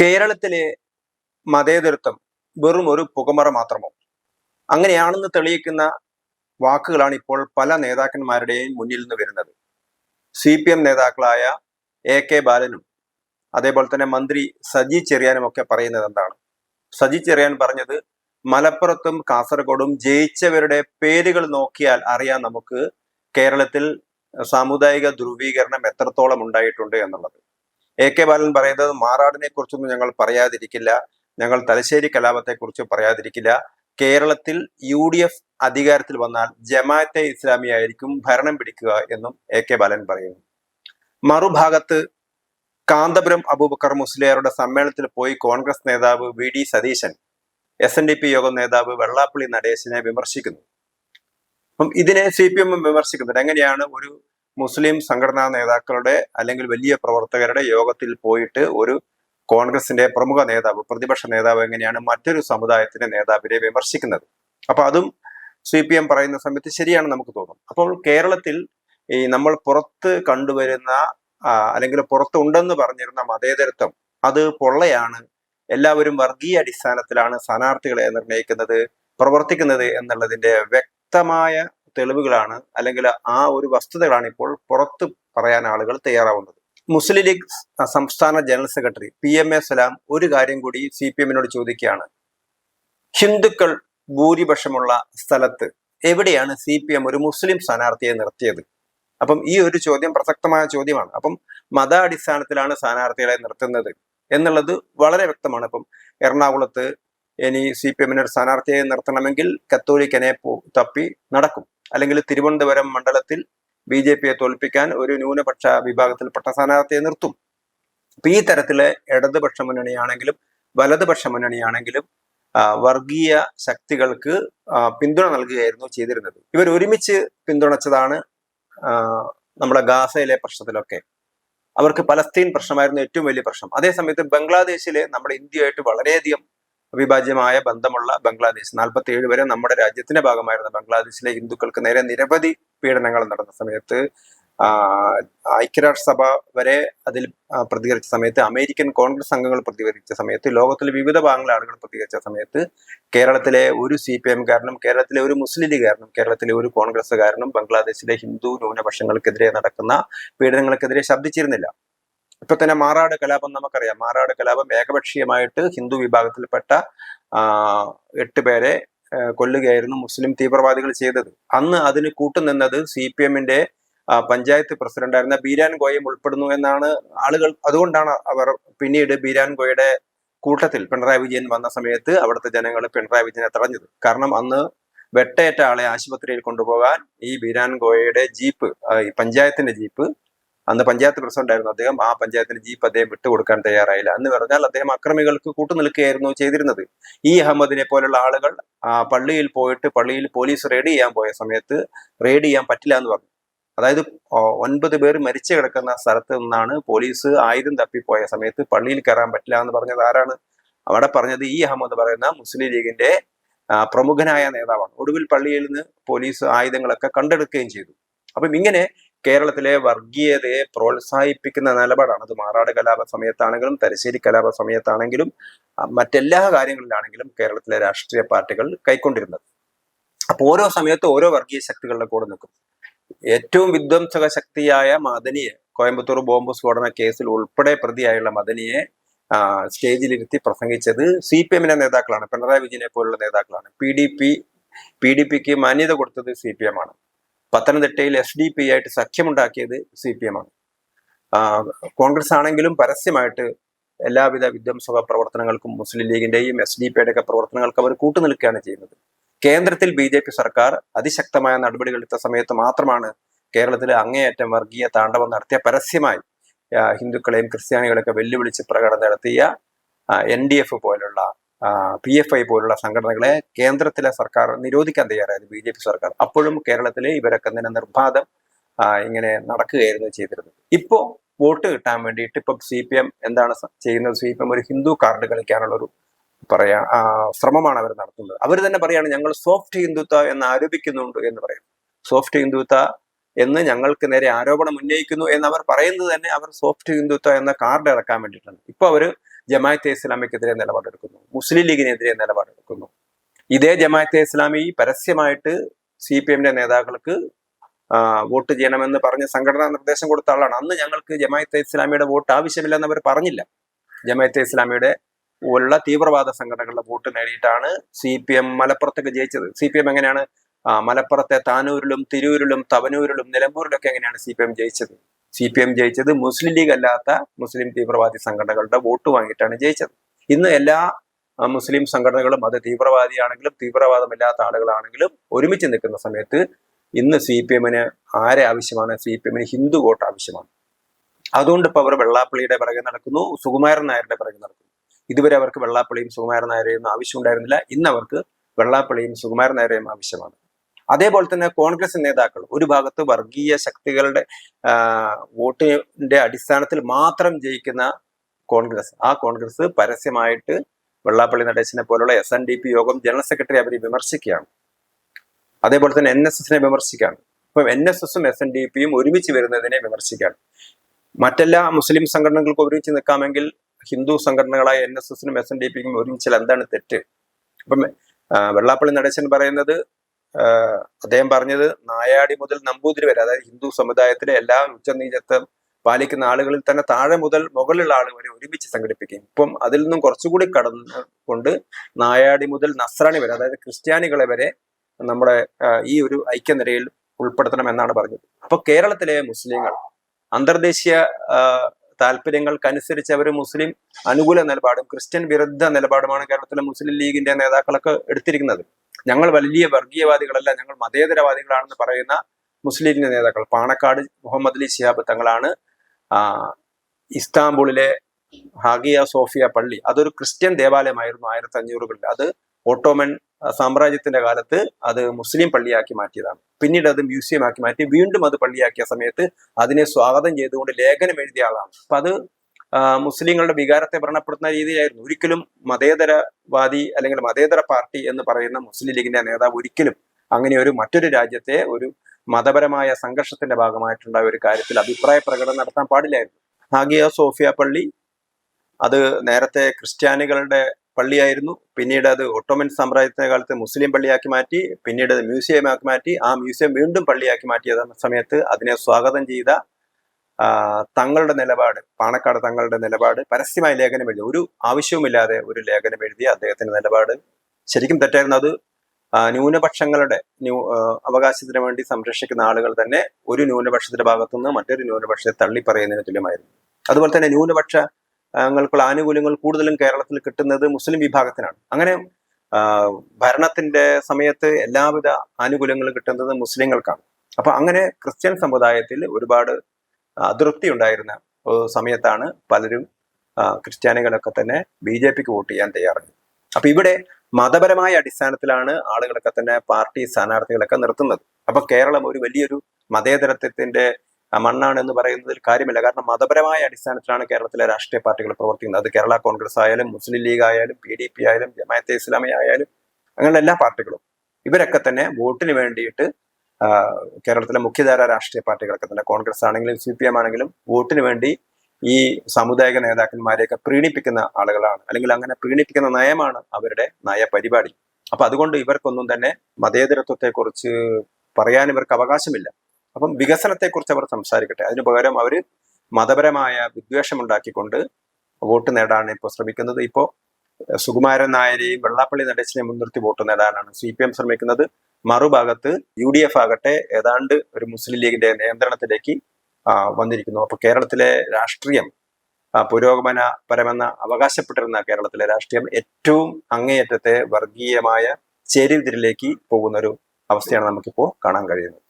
കേരളത്തിലെ മതേതരത്വം വെറും ഒരു പുകമറ മാത്രമോ? അങ്ങനെയാണെന്ന് തെളിയിക്കുന്ന വാക്കുകളാണ് ഇപ്പോൾ പല നേതാക്കന്മാരുടെയും മുന്നിൽ നിന്ന് വരുന്നത്. സി പി എം നേതാക്കളായ എ കെ ബാലനും അതേപോലെ തന്നെ മന്ത്രി സജി ചെറിയാനും ഒക്കെ പറയുന്നത് എന്താണ്? സജി ചെറിയാൻ പറഞ്ഞത് മലപ്പുറത്തും കാസർഗോഡും ജയിച്ചവരുടെ പേരുകൾ നോക്കിയാൽ അറിയാം നമുക്ക് കേരളത്തിൽ സാമുദായിക ധ്രുവീകരണം എത്രത്തോളം ഉണ്ടായിട്ടുണ്ട് എന്നുള്ളത്. എ കെ ബാലൻ പറയുന്നത് മാറാടിനെ കുറിച്ചൊന്നും ഞങ്ങൾ പറയാതിരിക്കില്ല. ഞങ്ങൾ തലശ്ശേരി കലാപത്തെ കുറിച്ച് പറയാതിരിക്കില്ല. കേരളത്തിൽ യു ഡി എഫ് അധികാരത്തിൽ വന്നാൽ ജമാഅത്തെ ഇസ്ലാമി ആയിരിക്കും ഭരണം പിടിക്കുക എന്നും എ കെ ബാലൻ പറയുന്നു. മറുഭാഗത്ത് കാന്തപുരം അബൂബക്കർ മുസ്ലിയാരുടെ സമ്മേളനത്തിൽ പോയി കോൺഗ്രസ് നേതാവ് V D Satheesan S N D P യോഗം നേതാവ് വെള്ളാപ്പള്ളി നടേശനെ വിമർശിക്കുന്നു. അപ്പം ഇതിനെ സി പി എമ്മും വിമർശിക്കുന്നുണ്ട്. എങ്ങനെയാണ് ഒരു മുസ്ലിം സംഘടനാ നേതാക്കളുടെ അല്ലെങ്കിൽ വലിയ പ്രവർത്തകരുടെ യോഗത്തിൽ പോയിട്ട് ഒരു കോൺഗ്രസിന്റെ പ്രമുഖ നേതാവ് പ്രതിപക്ഷ നേതാവ് എങ്ങനെയാണ് മറ്റൊരു സമുദായത്തിന്റെ നേതാവിനെ വിമർശിക്കുന്നത്? അപ്പൊ അതും സി പി എം പറയുന്ന സമയത്ത് ശരിയാണ് നമുക്ക് തോന്നും. അപ്പോൾ കേരളത്തിൽ ഈ നമ്മൾ പുറത്ത് കണ്ടുവരുന്ന അല്ലെങ്കിൽ പുറത്തുണ്ടെന്ന് പറഞ്ഞിരുന്ന മതേതരത്വം അത് പൊള്ളയാണ്. എല്ലാവരും വർഗീയ അടിസ്ഥാനത്തിലാണ് സ്ഥാനാർത്ഥികളെ നിർണയിക്കുന്നത് പ്രവർത്തിക്കുന്നത് എന്നുള്ളതിന്റെ വ്യക്തമായ തെളിവുകളാണ് അല്ലെങ്കിൽ ആ ഒരു വസ്തുതകളാണ് ഇപ്പോൾ പുറത്ത് പറയാൻ ആളുകൾ തയ്യാറാവുന്നത്. മുസ്ലിം ലീഗ് സംസ്ഥാന general secretary P M A Salam ഒരു കാര്യം കൂടി സി പി എമ്മിനോട് ചോദിക്കുകയാണ്. ഹിന്ദുക്കൾ ഭൂരിപക്ഷമുള്ള സ്ഥലത്ത് എവിടെയാണ് സി പി എം ഒരു മുസ്ലിം സ്ഥാനാർത്ഥിയെ നിർത്തിയത്? അപ്പം ഈ ഒരു ചോദ്യം പ്രസക്തമായ ചോദ്യമാണ്. അപ്പം മത അടിസ്ഥാനത്തിലാണ് സ്ഥാനാർത്ഥികളെ നിർത്തുന്നത് എന്നുള്ളത് വളരെ വ്യക്തമാണ്. ഇപ്പം എറണാകുളത്ത് ഇനി സി പി എമ്മിനൊരു സ്ഥാനാർത്ഥിയെ നിർത്തണമെങ്കിൽ കത്തോലിക്കനെ തപ്പി നടക്കും. അല്ലെങ്കിൽ തിരുവനന്തപുരം മണ്ഡലത്തിൽ ബി ജെ പിയെ തോൽപ്പിക്കാൻ ഒരു ന്യൂനപക്ഷ വിഭാഗത്തിൽപ്പെട്ട സ്ഥാനാർത്ഥിയെ നിർത്തും. അപ്പൊ ഈ തരത്തിലെ ഇടതുപക്ഷ മുന്നണിയാണെങ്കിലും വലതുപക്ഷ മുന്നണിയാണെങ്കിലും വർഗീയ ശക്തികൾക്ക് പിന്തുണ നൽകുകയായിരുന്നു ചെയ്തിരുന്നത്. ഇവർ ഒരുമിച്ച് പിന്തുണച്ചതാണ് നമ്മുടെ ഗാസയിലെ പ്രശ്നത്തിലൊക്കെ. അവർക്ക് പലസ്തീൻ പ്രശ്നമായിരുന്നു ഏറ്റവും വലിയ പ്രശ്നം. അതേസമയത്ത് ബംഗ്ലാദേശിലെ നമ്മുടെ ഇന്ത്യയായിട്ട് വളരെയധികം അവിഭാജ്യമായ ബന്ധമുള്ള ബംഗ്ലാദേശ്. നാൽപ്പത്തി ഏഴ് വരെ നമ്മുടെ രാജ്യത്തിന്റെ ഭാഗമായിരുന്ന ബംഗ്ലാദേശിലെ ഹിന്ദുക്കൾക്ക് നേരെ നിരവധി പീഡനങ്ങൾ നടന്ന സമയത്ത് ഐക്യരാഷ്ട്രസഭ വരെ അതിൽ പ്രതികരിച്ച സമയത്ത് അമേരിക്കൻ കോൺഗ്രസ് അംഗങ്ങൾ പ്രതികരിച്ച സമയത്ത് ലോകത്തിലെ വിവിധ ഭാഗങ്ങളിലെ ആളുകൾ പ്രതികരിച്ച സമയത്ത് കേരളത്തിലെ ഒരു സി പി എംകാരനും കേരളത്തിലെ ഒരു മുസ്ലിം ലീഗുകാരനും കേരളത്തിലെ ഒരു കോൺഗ്രസ്സുകാരനും ബംഗ്ലാദേശിലെ ഹിന്ദു ന്യൂനപക്ഷങ്ങൾക്കെതിരെ നടക്കുന്ന പീഡനങ്ങൾക്കെതിരെ ശബ്ദിച്ചിരുന്നില്ല. ഇപ്പൊ തന്നെ മാറാട് കലാപം നമുക്കറിയാം. മാറാട് കലാപം ഏകപക്ഷീയമായിട്ട് ഹിന്ദു വിഭാഗത്തിൽപ്പെട്ട എട്ട് പേരെ കൊല്ലുകയായിരുന്നു മുസ്ലിം തീവ്രവാദികൾ ചെയ്തത്. അന്ന് അതിന് കൂട്ടുനിന്നത് സി പി എമ്മിന്റെ പഞ്ചായത്ത് പ്രസിഡന്റായിരുന്ന ബീരാൻ ഗോയയും ഉൾപ്പെടുന്നു എന്നാണ് ആളുകൾ അതുകൊണ്ടാണ് അവർ പിന്നീട് ബീരാൻ ഗോയുടെ കൂട്ടത്തിൽ പിണറായി വിജയൻ വന്ന സമയത്ത് അവിടുത്തെ ജനങ്ങൾ പിണറായി വിജയനെ തടഞ്ഞത്. കാരണം അന്ന് വെട്ടേറ്റ ആളെ ആശുപത്രിയിൽ കൊണ്ടുപോകാൻ ഈ ബീരാൻ ഗോയയുടെ ജീപ്പ് പഞ്ചായത്തിന്റെ ജീപ്പ് അന്ന് പഞ്ചായത്ത് പ്രസിഡന്റ് ആയിരുന്നു. അദ്ദേഹം ആ പഞ്ചായത്തിന് ജീപ്പ് അദ്ദേഹം വിട്ടുകൊടുക്കാൻ തയ്യാറായില്ല. എന്ന് പറഞ്ഞാൽ അദ്ദേഹം അക്രമികൾക്ക് കൂട്ടുനിൽക്കുകയായിരുന്നു ചെയ്തിരുന്നത്. ഈ അഹമ്മദിനെ പോലുള്ള ആളുകൾ ആ പള്ളിയിൽ പോയിട്ട് പള്ളിയിൽ പോലീസ് റെയ്ഡ് ചെയ്യാൻ പോയ സമയത്ത് റെയ്ഡ് ചെയ്യാൻ പറ്റില്ല എന്ന് പറഞ്ഞു. അതായത് ഒൻപത് പേർ മരിച്ചു കിടക്കുന്ന സ്ഥലത്ത് നിന്നാണ് പോലീസ് ആയുധം തപ്പിപ്പോയ സമയത്ത് പള്ളിയിൽ കയറാൻ പറ്റില്ല എന്ന് പറഞ്ഞത് ആരാണ്? അവിടെ പറഞ്ഞത് ഈ അഹമ്മദ് പറയുന്ന മുസ്ലിം ലീഗിന്റെ പ്രമുഖനായ നേതാവാണ്. ഒടുവിൽ പള്ളിയിൽ നിന്ന് പോലീസ് ആയുധങ്ങളൊക്കെ കണ്ടെടുക്കുകയും ചെയ്തു. അപ്പം ഇങ്ങനെ കേരളത്തിലെ വർഗീയതയെ പ്രോത്സാഹിപ്പിക്കുന്ന നിലപാടാണ്. അത് മാറാട് കലാപ സമയത്താണെങ്കിലും തലശ്ശേരി കലാപ സമയത്താണെങ്കിലും മറ്റെല്ലാ കാര്യങ്ങളിലാണെങ്കിലും കേരളത്തിലെ രാഷ്ട്രീയ പാർട്ടികൾ കൈക്കൊണ്ടിരുന്നത്. അപ്പൊ ഓരോ സമയത്ത് ഓരോ വർഗീയ ശക്തികളുടെ കൂടെ നിൽക്കും. ഏറ്റവും വിധ്വംസക ശക്തിയായ മദനിയെ കോയമ്പത്തൂർ ബോംബ് സ്ഫോടന കേസിൽ ഉൾപ്പെടെ പ്രതിയായുള്ള മദനിയെ സ്റ്റേജിലിരുത്തി പ്രസംഗിച്ചത് സി പി എമ്മിന്റെ നേതാക്കളാണ്. പിണറായി വിജയനെ പോലുള്ള നേതാക്കളാണ്. P D P P D പിക്ക് മാന്യത കൊടുത്തത് സി പി എം ആണ്. പത്തനംതിട്ടയിൽ എസ് ഡി പി ആയിട്ട് സഖ്യമുണ്ടാക്കിയത് സി പി എം ആണ്. കോൺഗ്രസ് ആണെങ്കിലും പരസ്യമായിട്ട് എല്ലാവിധ വിധ്വംസക പ്രവർത്തനങ്ങൾക്കും മുസ്ലിം ലീഗിന്റെയും എസ് ഡി പിയുടെ ഒക്കെ പ്രവർത്തനങ്ങൾക്ക് അവർ കൂട്ടുനിൽക്കുകയാണ് ചെയ്യുന്നത്. കേന്ദ്രത്തിൽ ബി ജെ പി സർക്കാർ അതിശക്തമായ നടപടികൾ എടുത്ത സമയത്ത് മാത്രമാണ് കേരളത്തിൽ അങ്ങേയറ്റം വർഗീയ താണ്ഡവം നടത്തിയ പരസ്യമായി ഹിന്ദുക്കളെയും ക്രിസ്ത്യാനികളെയൊക്കെ വെല്ലുവിളിച്ച് പ്രകടനം നടത്തിയ എൻ ഡി എഫ് പോലുള്ള പി എഫ് ഐ പോലുള്ള സംഘടനകളെ കേന്ദ്രത്തിലെ സർക്കാർ നിരോധിക്കാൻ തയ്യാറായിരുന്നു ബി ജെ പി സർക്കാർ. അപ്പോഴും കേരളത്തിലെ ഇവരൊക്കെ തന്നെ നിർബാധം ഇങ്ങനെ നടക്കുകയായിരുന്നു ചെയ്തിരുന്നത്. ഇപ്പോ വോട്ട് കിട്ടാൻ വേണ്ടിയിട്ട് ഇപ്പം സി പി എം എന്താണ് ചെയ്യുന്നത്? സി പി എം ഒരു ഹിന്ദു കാർഡ് കളിക്കാനുള്ള ഒരു പറയാ ശ്രമമാണ് അവർ നടത്തുന്നത്. അവർ തന്നെ പറയാണ് ഞങ്ങൾ സോഫ്റ്റ് ഹിന്ദുത്വ എന്ന് ആരോപിക്കുന്നുണ്ട് എന്ന് പറയും. സോഫ്റ്റ് ഹിന്ദുത്വ എന്ന് ഞങ്ങൾക്ക് നേരെ ആരോപണം ഉന്നയിക്കുന്നു എന്ന് അവർ പറയുന്നത് തന്നെ അവർ സോഫ്റ്റ് ഹിന്ദുത്വ എന്ന കാർഡ് ഇറക്കാൻ വേണ്ടിയിട്ടാണ്. ഇപ്പൊ അവർ ജമാഅത്തെ ഇസ്ലാമിക്കെതിരെ നിലപാടെടുക്കുന്നു. മുസ്ലിം ലീഗിനെതിരെ നിലപാടെടുക്കുന്നു. ഇതേ ജമാഅത്തെ ഇസ്ലാമി പരസ്യമായിട്ട് സി പി എമ്മിന്റെ നേതാക്കൾക്ക് വോട്ട് ചെയ്യണമെന്ന് പറഞ്ഞ് സംഘടനാ നിർദ്ദേശം കൊടുത്ത ആളാണ്. അന്ന് ഞങ്ങൾക്ക് ജമാഅത്തെ ഇസ്ലാമിയുടെ വോട്ട് ആവശ്യമില്ലെന്ന് അവർ പറഞ്ഞില്ല. ജമാഅത്തെ ഇസ്ലാമിയുടെ ഉള്ള തീവ്രവാദ സംഘടനകളുടെ വോട്ട് നേടിയിട്ടാണ് സി പി എം മലപ്പുറത്തൊക്കെ ജയിച്ചത്. സി പി എം എങ്ങനെയാണ് മലപ്പുറത്തെ താനൂരിലും തിരൂരിലും തവനൂരിലും നിലമ്പൂരിലൊക്കെ എങ്ങനെയാണ് സി പി എം ജയിച്ചത്? സി പി എം ജയിച്ചത് മുസ്ലിം ലീഗ് അല്ലാത്ത മുസ്ലിം തീവ്രവാദി സംഘടനകളുടെ വോട്ട് വാങ്ങിയിട്ടാണ് ജയിച്ചത്. ഇന്ന് എല്ലാ മുസ്ലിം സംഘടനകളും അത് തീവ്രവാദിയാണെങ്കിലും തീവ്രവാദമില്ലാത്ത ആളുകളാണെങ്കിലും ഒരുമിച്ച് നിൽക്കുന്ന സമയത്ത് ഇന്ന് സി പി എമ്മിന് ആരെ ആവശ്യമാണ്? സി പി എമ്മിന് ഹിന്ദു വോട്ട് ആവശ്യമാണ്. അതുകൊണ്ട് ഇപ്പൊ അവർ വെള്ളാപ്പള്ളിയുടെ പിറകെ നടക്കുന്നു സുകുമാരൻ നായരുടെ പിറകെ നടക്കുന്നു. ഇതുവരെ അവർക്ക് വെള്ളാപ്പള്ളിയും സുകുമാരൻ നായരെയും ആവശ്യമുണ്ടായിരുന്നില്ല ഇന്ന് അവർക്ക് വെള്ളാപ്പള്ളിയും സുകുമാരൻ നായരെയും ആവശ്യമാണ്. അതേപോലെ തന്നെ കോൺഗ്രസ് നേതാക്കൾ ഒരു ഭാഗത്ത് വർഗീയ ശക്തികളുടെ വോട്ടിന്റെ അടിസ്ഥാനത്തിൽ മാത്രം ജയിക്കുന്ന കോൺഗ്രസ്. ആ കോൺഗ്രസ് പരസ്യമായിട്ട് വെള്ളാപ്പള്ളി നടേശനെ പോലുള്ള എസ് എൻ ഡി പി യോഗം ജനറൽ സെക്രട്ടറി അവരെ വിമർശിക്കുകയാണ്. അതേപോലെ തന്നെ എൻ എസ് എസിനെ വിമർശിക്കുകയാണ്. ഇപ്പം എൻ എസ് എസും എസ് എൻ ഡി പിയും ഒരുമിച്ച് വരുന്നതിനെ വിമർശിക്കുകയാണ്. മറ്റെല്ലാ മുസ്ലിം സംഘടനകൾക്കും ഒരുമിച്ച് നിൽക്കാമെങ്കിൽ ഹിന്ദു സംഘടനകളായ എൻ എസ് എസിനും എസ് എൻ ഡി പിക്കും ഒരുമിച്ചാൽ എന്താണ് തെറ്റ്? അപ്പം വെള്ളാപ്പള്ളി നടേശൻ പറയുന്നത് അദ്ദേഹം പറഞ്ഞത് നായാടി മുതൽ നമ്പൂതിരി വരെ അതായത് ഹിന്ദു സമുദായത്തിലെ എല്ലാ ഉച്ചനീചത്വം പാലിക്കുന്ന ആളുകളിൽ തന്നെ താഴെ മുതൽ മുകളിലുള്ള ആളുകൾ വരെ ഒരുമിച്ച് സംഘടിപ്പിക്കും. ഇപ്പം അതിൽ നിന്നും കുറച്ചുകൂടി കടന്നു കൊണ്ട് നായാടി മുതൽ നസ്രാണി വരെ അതായത് ക്രിസ്ത്യാനികളെ വരെ നമ്മുടെ ഈ ഒരു ഐക്യനിരയിൽ ഉൾപ്പെടുത്തണം എന്നാണ് പറഞ്ഞത്. അപ്പൊ കേരളത്തിലെ മുസ്ലിങ്ങൾ അന്തർദേശീയ താല്പര്യങ്ങൾക്കനുസരിച്ച് അവർ മുസ്ലിം അനുകൂല നിലപാടും ക്രിസ്ത്യൻ വിരുദ്ധ നിലപാടുമാണ് കേരളത്തിലെ മുസ്ലിം ലീഗിന്റെ നേതാക്കളൊക്കെ എടുത്തിരിക്കുന്നത്. ഞങ്ങൾ വലിയ വർഗീയവാദികളല്ല ഞങ്ങൾ മതേതരവാദികളാണെന്ന് പറയുന്ന മുസ്ലിം ലീഗ് നേതാക്കൾ. പാണക്കാട് മുഹമ്മദ് അലി ശിഹാബ് തങ്ങളാണ് ഇസ്താംബൂളിലെ ഹാഗിയ സോഫിയ പള്ളി. അതൊരു ക്രിസ്ത്യൻ ദേവാലയമായിരുന്നു ആയിരത്തി അഞ്ഞൂറുകളിൽ അത് ഓട്ടോമൻ സാമ്രാജ്യത്തിന്റെ കാലത്ത് അത് മുസ്ലിം പള്ളിയാക്കി മാറ്റിയതാണ്. പിന്നീട് അത് മ്യൂസിയം ആക്കി മാറ്റി വീണ്ടും അത് പള്ളിയാക്കിയ സമയത്ത് അതിനെ സ്വാഗതം ചെയ്തുകൊണ്ട് ലേഖനം എഴുതിയ ആളാണ്. അപ്പൊ അത് മുസ്ലിങ്ങളുടെ വികാരത്തെ വ്രണപ്പെടുത്തുന്ന രീതിയിലായിരുന്നു. ഒരിക്കലും മതേതരവാദി അല്ലെങ്കിൽ മതേതര പാർട്ടി എന്ന് പറയുന്ന മുസ്ലിം ലീഗിന്റെ നേതാവ് ഒരിക്കലും അങ്ങനെ ഒരു മറ്റൊരു രാജ്യത്തെ ഒരു മതപരമായ സംഘർഷത്തിന്റെ ഭാഗമായിട്ടുണ്ടായ ഒരു കാര്യത്തിൽ അഭിപ്രായ പ്രകടനം നടത്താൻ പാടില്ലായിരുന്നു. ഹാഗിയ സോഫിയ പള്ളി അത് നേരത്തെ ക്രിസ്ത്യാനികളുടെ പള്ളിയായിരുന്നു. പിന്നീട് അത് ഒട്ടോമൻ സാമ്രാജ്യത്തിന്റെ കാലത്ത് മുസ്ലിം പള്ളിയാക്കി മാറ്റി പിന്നീട് അത് മ്യൂസിയമാക്കി മാറ്റി. ആ മ്യൂസിയം വീണ്ടും പള്ളിയാക്കി മാറ്റിയ സമയത്ത് അതിനെ സ്വാഗതം ചെയ്ത തങ്ങളുടെ നിലപാട് പാണക്കാട് തങ്ങളുടെ നിലപാട് പരസ്യമായ ലേഖനം എഴുതി ഒരു ആവശ്യവുമില്ലാതെ ഒരു ലേഖനം എഴുതി അദ്ദേഹത്തിന്റെ നിലപാട്. ശരിക്കും തെറ്റായിരുന്നു. അത് ന്യൂനപക്ഷങ്ങളുടെ ന്യൂ അവകാശത്തിന് വേണ്ടി സംരക്ഷിക്കുന്ന ആളുകൾ തന്നെ ഒരു ന്യൂനപക്ഷത്തിന്റെ ഭാഗത്തുനിന്ന് മറ്റൊരു ന്യൂനപക്ഷത്തെ തള്ളി പറയുന്നതിന് തുല്യമായിരുന്നു. അതുപോലെ തന്നെ ന്യൂനപക്ഷങ്ങൾക്കുള്ള ആനുകൂല്യങ്ങൾ കൂടുതലും കേരളത്തിൽ കിട്ടുന്നത് മുസ്ലിം വിഭാഗത്തിനാണ്. അങ്ങനെ ഭരണത്തിന്റെ സമയത്ത് എല്ലാവിധ ആനുകൂല്യങ്ങളും കിട്ടുന്നത് മുസ്ലിങ്ങൾക്കാണ്. അപ്പൊ അങ്ങനെ ക്രിസ്ത്യൻ സമുദായത്തിൽ ഒരുപാട് അതൃപ്തി ഉണ്ടായിരുന്ന സമയത്താണ് പലരും ക്രിസ്ത്യാനികളൊക്കെ തന്നെ ബി ജെ പിക്ക് വോട്ട് ചെയ്യാൻ തയ്യാറായത്. അപ്പൊ ഇവിടെ മതപരമായ അടിസ്ഥാനത്തിലാണ് ആളുകളൊക്കെ തന്നെ പാർട്ടി സ്ഥാനാർത്ഥികളൊക്കെ നിർത്തുന്നത്. അപ്പൊ കേരളം ഒരു വലിയൊരു മതേതരത്വത്തിന്റെ മണ്ണാണ് എന്ന് പറയുന്നതിൽ കാര്യമില്ല. കാരണം മതപരമായ അടിസ്ഥാനത്തിലാണ് കേരളത്തിലെ രാഷ്ട്രീയ പാർട്ടികൾ പ്രവർത്തിക്കുന്നത്. അത് കേരള കോൺഗ്രസ് ആയാലും മുസ്ലിം ലീഗ് ആയാലും പി ഡി പി ആയാലും ജമാഅത്തെ ഇസ്ലാമി ആയാലും അങ്ങനെയുള്ള എല്ലാ പാർട്ടികളും ഇവരൊക്കെ തന്നെ വോട്ടിന് വേണ്ടിയിട്ട് കേരളത്തിലെ മുഖ്യധാര രാഷ്ട്രീയ പാർട്ടികളൊക്കെ തന്നെ. കോൺഗ്രസ് ആണെങ്കിലും സി പി എം ആണെങ്കിലും വോട്ടിന് വേണ്ടി ഈ സാമുദായിക നേതാക്കന്മാരെയൊക്കെ പ്രീണിപ്പിക്കുന്ന ആളുകളാണ്. അല്ലെങ്കിൽ അങ്ങനെ പ്രീണിപ്പിക്കുന്ന നയമാണ് അവരുടെ നയ പരിപാടി അപ്പൊ അതുകൊണ്ട് ഇവർക്കൊന്നും തന്നെ മതേതരത്വത്തെക്കുറിച്ച് പറയാൻ ഇവർക്ക് അവകാശമില്ല. അപ്പം വികസനത്തെക്കുറിച്ച് അവർ സംസാരിക്കട്ടെ. അതിനു പകരം അവർ മതപരമായ വിദ്വേഷം ഉണ്ടാക്കിക്കൊണ്ട് വോട്ട് നേടാനാണ് ഇപ്പോൾ ശ്രമിക്കുന്നത്. ഇപ്പോൾ സുകുമാരൻ നായരെയും വെള്ളാപ്പള്ളി നടേശനെയും മുൻനിർത്തി വോട്ട് നേടാനാണ് സി പി എം ശ്രമിക്കുന്നത്. മറുഭാഗത്ത് യു ഡി എഫ് ആകട്ടെ ഏതാണ്ട് ഒരു മുസ്ലിം ലീഗിന്റെ നിയന്ത്രണത്തിലേക്ക് വന്നിരിക്കുന്നു. അപ്പൊ കേരളത്തിലെ രാഷ്ട്രീയം പുരോഗമനപരമെന്ന് അവകാശപ്പെട്ടിരുന്ന കേരളത്തിലെ രാഷ്ട്രീയം ഏറ്റവും അങ്ങേയറ്റത്തെ വർഗീയമായ ചേരിതിരിലേക്ക് പോകുന്ന ഒരു അവസ്ഥയാണ് നമുക്കിപ്പോൾ കാണാൻ കഴിയുന്നത്.